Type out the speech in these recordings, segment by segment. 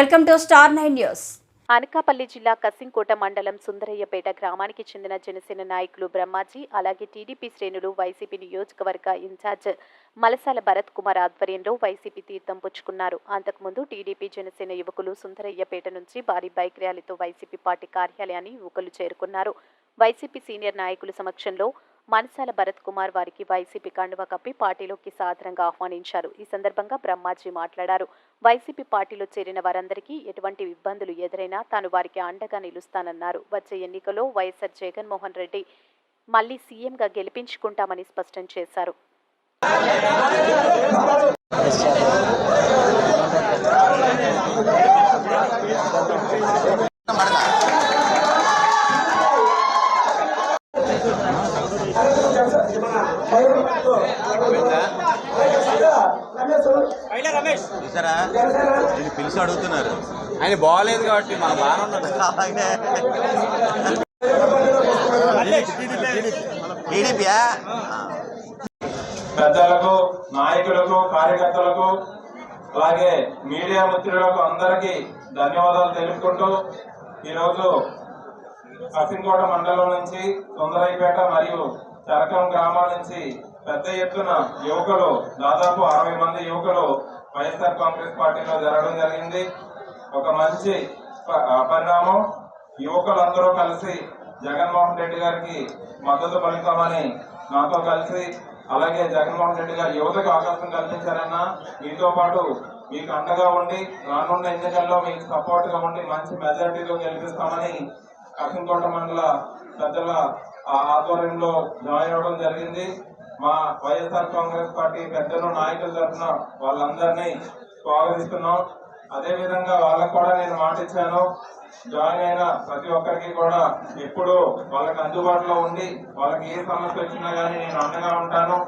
Welcome to star nine news. Anakapalli జిల్లా కసింకోట మండలం సుందరయ్యపేట గ్రామానికి చెందిన జనసేన నాయకులు బ్రహ్మాజీ అలాగే టీడీపీ శ్రేణులు వైసీపీ నియోజకవర్గ ఇన్ఛార్జ్ మలసాల భరత్ కుమార్ ఆధ్వర్యంలో వైసీపీ తీర్థం పుచ్చుకున్నారు. అంతకుముందు టీడీపీ జనసేన యువకులు సుందరయ్యపేట నుంచి భారీ బైక్ ర్యాలీతో వైసీపీ పార్టీ కార్యాలయాన్ని యువకులు చేరుకున్నారు. వైసీపీ సీనియర్ నాయకుల సమక్షంలో మనసాల భరత్ కుమార్ వారికి వైసీపీ కండువ కప్పి పార్టీలోకి సాదరంగా ఆహ్వానించారు. ఈ సందర్భంగా బ్రహ్మాజీ మాట్లాడారు. వైసీపీ పార్టీలో చేరిన వారందరికీ ఎటువంటి ఇబ్బందులు ఎదురైనా తాను వారికి అండగా నిలుస్తానన్నారు. వచ్చే ఎన్నికలో వైఎస్ఆర్ జగన్మోహన్ రెడ్డి మళ్ళీ సీఎంగా గెలిపించుకుంటామని స్పష్టం చేశారు. చూసారా? పిలిచి అడుగుతున్నారు. ఆయన బాగాలేదు కాబట్టి మనం బాగానే ఉన్నాడు టీడీపీయా? పెద్దలకు నాయకులకు కార్యకర్తలకు అలాగే మీడియా మిత్రులకు అందరికీ ధన్యవాదాలు తెలుపుకుంటూ ఈరోజు కసింకోట మండలం నుంచి సుందరైపేట మరియు చరకం గ్రామాల నుంచి పెద్ద ఎత్తున యువకులు దాదాపు అరవై మంది యువకులు వైఎస్ఆర్ కాంగ్రెస్ పార్టీలో జరగడం జరిగింది. ఒక మంచి ప- పరిణామం. యువకులందరూ కలిసి జగన్మోహన్ రెడ్డి గారికి మద్దతు పలుకుతామని నాతో కలిసి అలాగే జగన్మోహన్ రెడ్డి గారు యువతకు అవకాశం కల్పించారన్నా మీతో పాటు మీకు అండగా ఉండి రానున్న ఎన్నికల్లో మీకు సపోర్ట్గా ఉండి మంచి మెజారిటీతో గెలిపిస్తామని కసింకోట మండల పెద్దల ఆధ్వర్యంలో జాయిన్ అవ్వడం జరిగింది. మా వైఎస్ఆర్ కాంగ్రెస్ పార్టీ పెద్దలు నాయకుల తరఫున వాళ్ళందరినీ స్వాగతిస్తున్నాం. అదే విధంగా వాళ్ళకు కూడా నేను మాటిచ్చాను జాయిన్ అయిన ప్రతి ఒక్కరికి కూడా ఎప్పుడు వాళ్ళకి అందుబాటులో ఉండి వాళ్ళకి ఏ సమస్య వచ్చినా కానీ నేను అండగా ఉంటాను.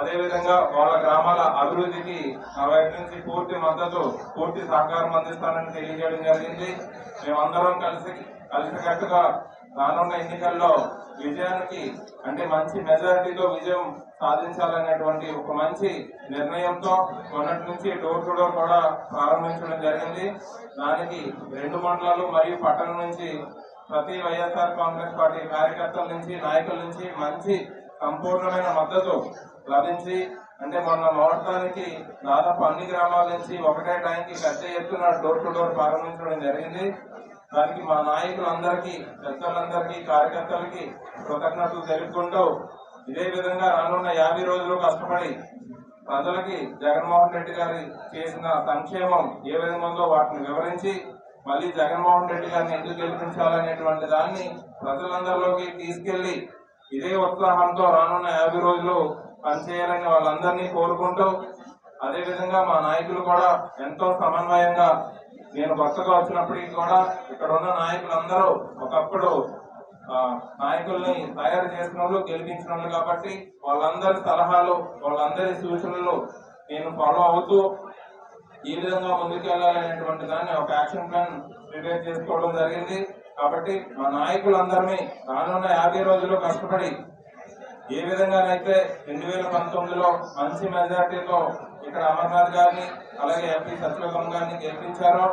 అదేవిధంగా వాళ్ళ గ్రామాల అభివృద్ధికి నా వైపు నుంచి పూర్తి మద్దతు పూర్తి సహకారం అందిస్తానని తెలియజేయడం జరిగింది. మేమందరం కలిసి కలిసికట్టుగా రానున్న ఎన్నికల్లో విజయానికి అంటే మంచి మెజారిటీతో విజయం సాధించాలనేటువంటి ఒక మంచి నిర్ణయంతో మొన్నటి నుంచి డోర్ టు డోర్ కూడా ప్రారంభించడం జరిగింది. దానికి రెండు మండలాలు మరియు పట్టణం నుంచి ప్రతి వైఎస్ఆర్ కాంగ్రెస్ పార్టీ కార్యకర్తల నుంచి నాయకుల నుంచి మంచి సంపూర్ణమైన మద్దతు లభించి అంటే మొన్న ముహూర్తానికి దాదాపు అన్ని గ్రామాల నుంచి ఒకటే టైంకి పెద్ద ఎత్తున డోర్ టు డోర్ ప్రారంభించడం జరిగింది. దానికి మా నాయకులందరికీ పెద్దలందరికీ కార్యకర్తలకి కృతజ్ఞతలు తెలుపుకుంటూ ఇదే విధంగా రానున్న యాభై రోజులు కష్టపడి ప్రజలకి జగన్మోహన్ రెడ్డి గారి చేసిన సంక్షేమం ఏ విధంగా ఉందో వాటిని వివరించి మళ్ళీ జగన్మోహన్ రెడ్డి గారిని ఎందుకు గెలిపించాలనేటువంటి దాన్ని ప్రజలందరిలోకి తీసుకెళ్ళి ఇదే ఉత్సాహంతో రానున్న యాభై రోజులు పనిచేయాలని వాళ్ళందరినీ కోరుకుంటూ అదేవిధంగా మా నాయకులు కూడా ఎంతో సమన్వయంగా నేను కొత్తగా వచ్చినప్పటికీ కూడా ఇక్కడ ఉన్న నాయకులందరూ ఒకప్పుడు నాయకుల్ని తయారు చేసిన వాళ్ళు గెలిపించిన వాళ్ళు కాబట్టి వాళ్ళందరి సలహాలు వాళ్ళందరి సూచనలు నేను ఫాలో అవుతూ ఈ విధంగా ముందుకెళ్ళాలనేటువంటి దాన్ని ఒక యాక్షన్ ప్లాన్ ప్రిపేర్ చేసుకోవడం జరిగింది. కాబట్టి మా నాయకులందరినీ రానున్న యాభై రోజుల్లో కష్టపడి ఏ విధంగానైతే రెండు వేల పంతొమ్మిదిలో మంచి మెజార్టీతో ఇక్కడ అమర్నాథ్ గారిని అలాగే ఎంపీ సత్యలోకం గారిని గెలిపించారో.